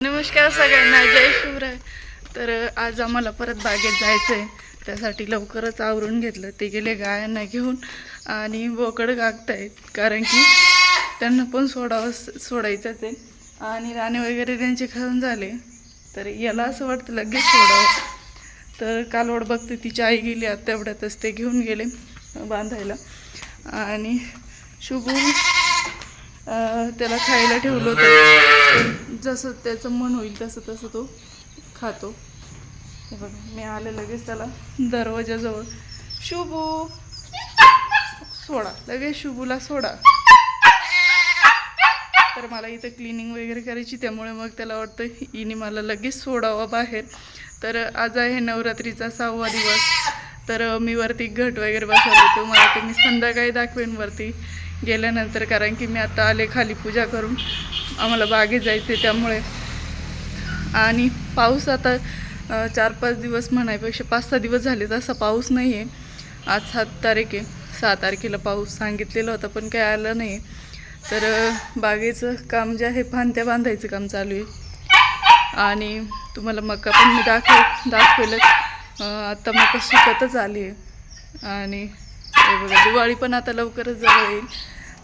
नमस्कार सगळ्यांना जय शिवराय. तर आज आम्हाला परत बागेत जायचं आहे त्यासाठी लवकरच आवरून घेतलं ते गेले गायांना घेऊन आणि बोकड गागतायत. कारण की त्यांना पण सोडावं सोडायचंच आहे आणि राणे वगैरे त्यांचे खाऊन झाले. तर याला असं वाटतं लगेच सोडावं. तर कालवड बघते तिची आई गेली आता तेवढ्यातच ते घेऊन गेले बांधायला. आणि शुभू त्याला खायला ठेवलं होतं. जसं त्याचं मन होईल तसं तसं तो खातो. हे बघा मी आले लगेच त्याला दरवाजाजवळ. शुभू! सोडा लगेच शुभूला सोडा. तर मला इथं क्लिनिंग वगैरे करायची त्यामुळे मग त्याला वाटतं इने मला लगेच सोडावं बाहेर. तर आज आहे नवरात्रीचा सहावा दिवस. तर मी वरती घट वगैरे बसवले मला ते मी संध्याकाळी दाखवेन वरती. गेल्यानंतर कारण की मी आता आले खाली पूजा करून. आम्हाला बागेत जायचे त्यामुळे. आणि पाऊस आता चार पाच दिवस म्हणायपेक्षा पाच सहा दिवस झाले तसा पाऊस नाही आहे आज सात तारीख आहे. सहा तारखेला पाऊस सांगितलेला होता पण काय आलं नाही तर बागेचं काम जे आहे फांद्या बांधायचं काम चालू आहे. आणि तुम्हाला मका पण मी दाखव दाखवेलच. आत्ता मका सुकतच आली आहे. आणि बघा. दिवाळी पण आता लवकरच जवळ येईल.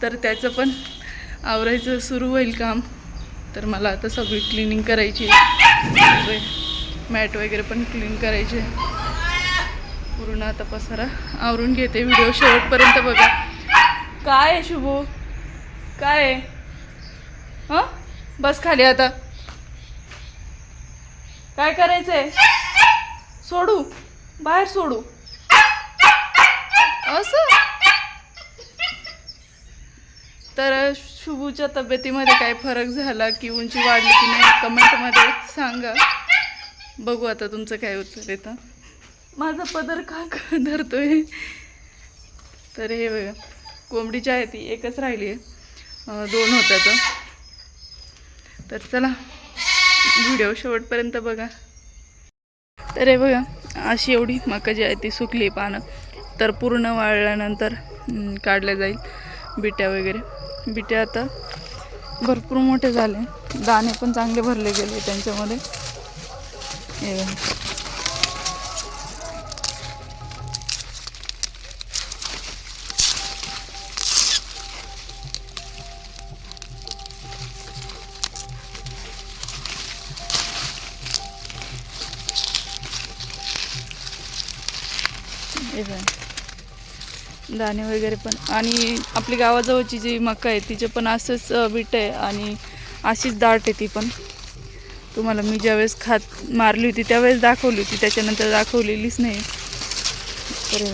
तर त्याचं पण आवरायचं सुरू होईल काम. तर मला आता सगळी क्लिनिंग करायची आहे. मॅट वगैरे पण क्लीन करायचे. पूर्ण आता पसारा आवरून घेते व्हिडिओ शेवटपर्यंत बघा. काय आहे शुभू? काय आहे? हां? बस खाली आता. काय करायचंय? सोडू. बाहेर सोडू. असं? तर शुभूच्या तब्येतीमध्ये काय फरक झाला की उंची वाढली की नाही कमेंटमध्ये सांगा. बघू आता तुमचं काय उत्तर येतं. माझा पदर का धरतो धरतोय? तर हे बघा कोंबडीची आहे ती एकच राहिली आहे. दोन होत्या तर. तर चला व्हिडिओ शेवटपर्यंत बघा. तर हे बघा अशी एवढी मका जी आहे ती सुकली पानं. तर पूर्ण वाळल्यानंतर हम्म, काढल्या जाईल बिट्या वगैरे. बिट्या आता भरपूर मोठे झाले. दाणे पण चांगले भरले गेले त्यांच्यामध्ये. हे बघा. दाणे वगैरे पण. आणि आपली गावाजवळची जी मका आहे तिचे पण असंच बीट आहे आणि अशीच दाट आहे ती पण. तुम्हाला मी ज्यावेळेस खात मारली होती त्यावेळेस दाखवली होती त्याच्यानंतर दाखवलेलीच नाही. तर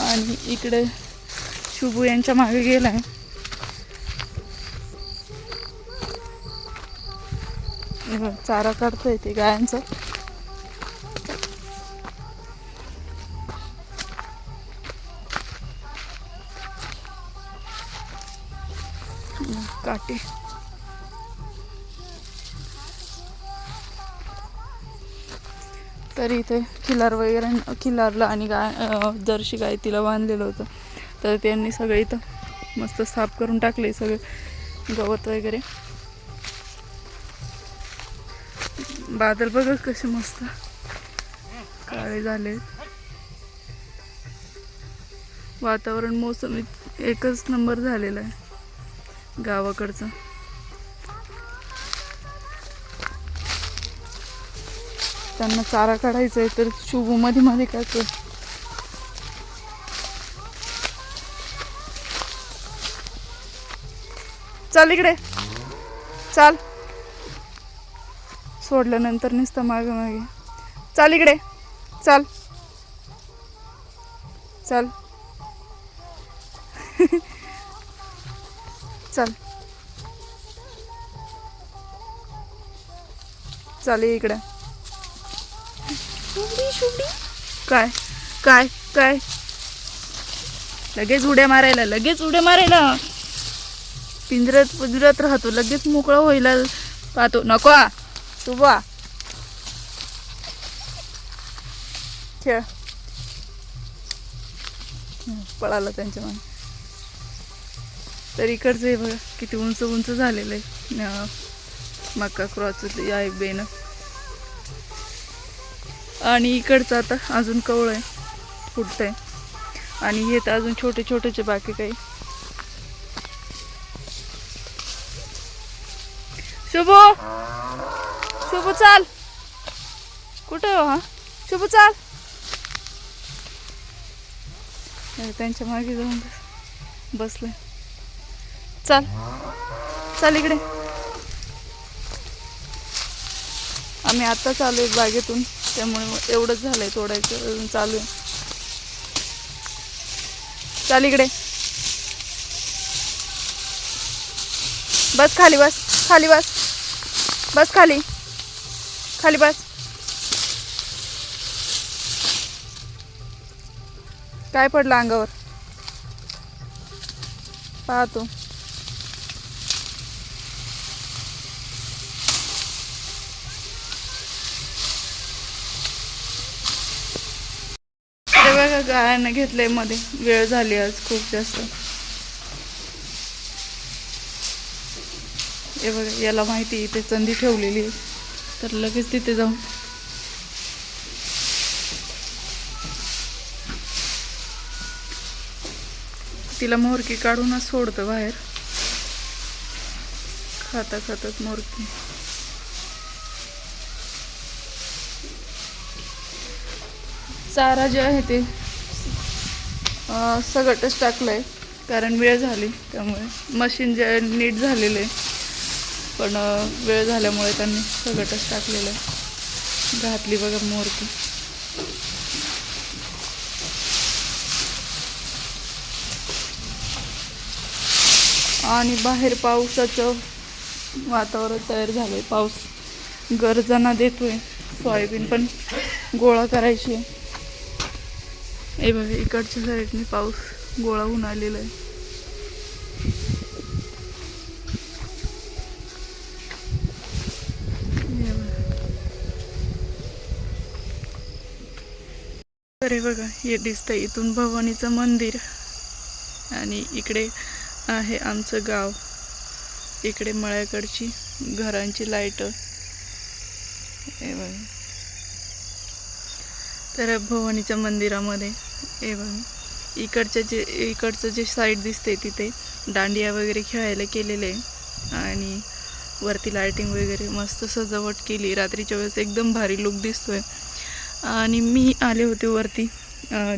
आणि इकडे शुभू यांच्या मागे गेलाय. आहे चारा काढतोय ते गायांचा. काटे. तर इथे खिलार वगैरे खिलारला आणि गाय जर्शी गाय तिला बांधलेलं होतं. तर त्यांनी सगळं इथं मस्त साफ करून टाकले सगळे गवत वगैरे. बादल बघा कसे मस्त. काळे झाले. वातावरण मोसम एकच नंबर झालेला आहे. गावाकडचं. त्यांना चारा काढायचा आहे तर शुभू मध्ये मध्ये काय कर चाल इकडे. चाल. सोडल्यानंतर नुसतं मागे मागे. चाल इकडे. चाल. चाल. चल. चाल इकडे. काय? काय? काय? लगेच उड्या मारायला लगेच उड्या मारायला. पिंजऱ्यात पिंजऱ्यात राहतो लगेच मोकळा व्हायला पाहतो. नको शुभ आ. खेळ. पळाला त्यांच्या मागे. तर इकडचं हे बघा किती उंच उंच झालेलं आहे. मका क्रॉचं आहे बेनं. आणि इकडचं आता अजून कवळ आहे फुटतंय आणि हे तर अजून छोटे छोटेचे बाकी काही. शुभो! शुभ चाल. कुठं हो हा शुभ चाल. त्यांच्या मागे जाऊन बस- चाल. चाल इकडे. आम्ही आता चालू आहे बागेतून. त्यामुळे एवढंच झालंय तोडायचं चालू आहे. चाल इकडे. बस खाली बस खाली बस. बस खाली. खाली बस. काय पडलं अंगावर? पाहतो ते गाळानं गायानं घेतलंयमध्ये. वेळ झाली आज खूप जास्त. हे बघा याला माहिती इथे चंदी ठेवलेली आहे. तर लगेच तिथे जाऊन. तिला मोरकी काढूनच सोडतं बाहेर. खाता खातात मोरकी. चारा जे आहे ते सगटच टाकलं आहे कारण वेळ झाली त्यामुळे मशीन जे नीट झालेलं. आहे पण वेळ झाल्यामुळे त्यांनी सगळंच टाकलेलं आहे. घातली बघा मूर्ती आणि बाहेर पावसाचं वातावरण तयार झालं आहे पाऊस गरजांना देतोय. सोयाबीन पण गोळा करायची आहे. हे बघा इकडच्या साईडने पाऊस गोळा होऊन आलेला आहे. हे अरे बघा हे दिसतंय इथून भवानीचं मंदिर. आणि इकडे आहे आमचं गाव. इकडे मळ्याकडची घरांची लाइट. हे बघा. तर भवानीच्या मंदिरामध्ये एवं इकडच्या जे इकडचं जे साईड दिसते तिथे दांडिया वगैरे खेळायला केलेले आहे. आणि वरती लायटिंग वगैरे मस्त सजावट केली. रात्रीच्या वेळेस एकदम भारी लुक दिसतोय. आणि मी आले होते वरती.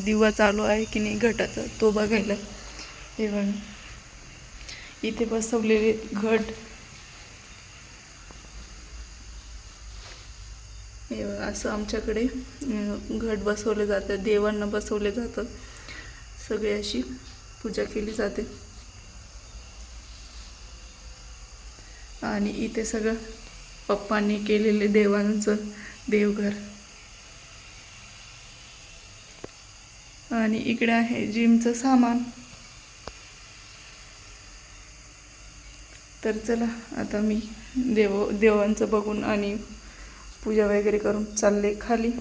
दिवा चालू आहे की नाही घटाचा तो बघायला. हे इथे बसवलेले घट हे असं आमच्याकडे घट बसवले जातं देवांना बसवले जातात. सगळी अशी पूजा केली जाते. आणि इथे सगळं पप्पांनी केलेले देवांचं देवघर. आणि इकडे आहे जिमचं सामान. तर चला आता मी देव देवांचं बघून आणि पूजा वगैरे करून चालले खाली